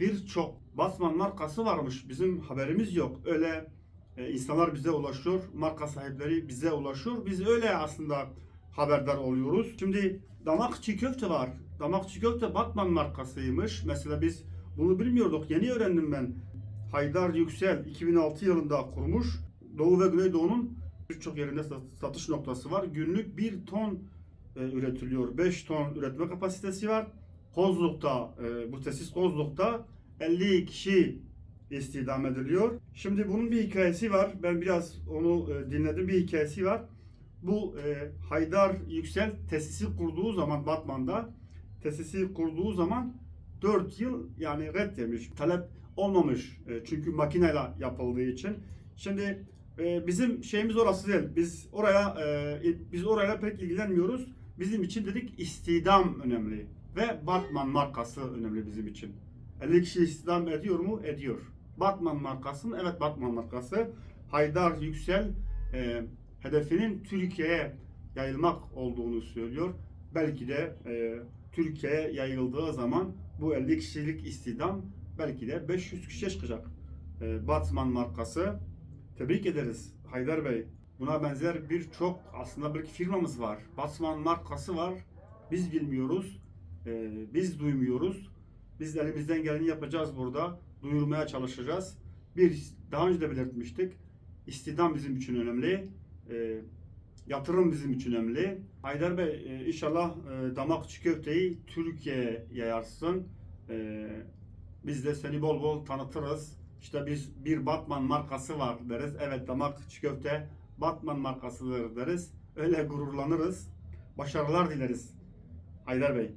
birçok Batman markası varmış. Bizim haberimiz yok. Öyle e, insanlar bize ulaşıyor, marka sahipleri bize ulaşıyor. Biz öyle aslında haberdar oluyoruz. Şimdi damak çiğ köfte var. Damak çiğ köfte Batman markasıymış. Mesela biz bunu bilmiyorduk. Yeni öğrendim ben. Haydar Yüksel 2006 yılında kurmuş. Doğu ve Güneydoğu'nun birçok yerinde sat- satış noktası var. Günlük 1 ton e, üretiliyor. 5 ton üretme kapasitesi var. Kozluk'ta, e, bu tesis Kozluk'ta 50 kişi istihdam ediliyor. Şimdi bunun bir hikayesi var. Ben biraz onu e, dinledim. Bir hikayesi var. Bu e, Haydar Yüksel tesisi kurduğu zaman Batman'da tesisi kurduğu zaman 4 yıl yani red yemiş. Talep olmamış. E, çünkü makineyle yapıldığı için. Şimdi e, bizim şeyimiz orası değil. Biz oraya e, biz orayla pek ilgilenmiyoruz. Bizim için dedik istihdam önemli ve Batman markası önemli bizim için. 50 kişi istihdam ediyor mu? Ediyor. Batman markası mı? Evet Batman markası. Haydar Yüksel e, hedefinin Türkiye'ye yayılmak olduğunu söylüyor. Belki de e, Türkiye'ye yayıldığı zaman bu 50 kişilik istihdam belki de 500 kişiye çıkacak. E, Batman markası. Tebrik ederiz Haydar Bey. Buna benzer birçok aslında belki firmamız var. Batman markası var. Biz bilmiyoruz. E, biz duymuyoruz. Biz elimizden geleni yapacağız burada. Duyurmaya çalışacağız. Bir, daha önce de belirtmiştik. İstihdam bizim için önemli. E, yatırım bizim için önemli. Haydar Bey e, inşallah e, damak çiğ köfteyi Türkiye'ye yayarsın. E, biz de seni bol bol tanıtırız. İşte biz bir Batman markası var deriz. Evet damak çiğ köfte Batman markasıdır deriz. Öyle gururlanırız. Başarılar dileriz. Haydar Bey.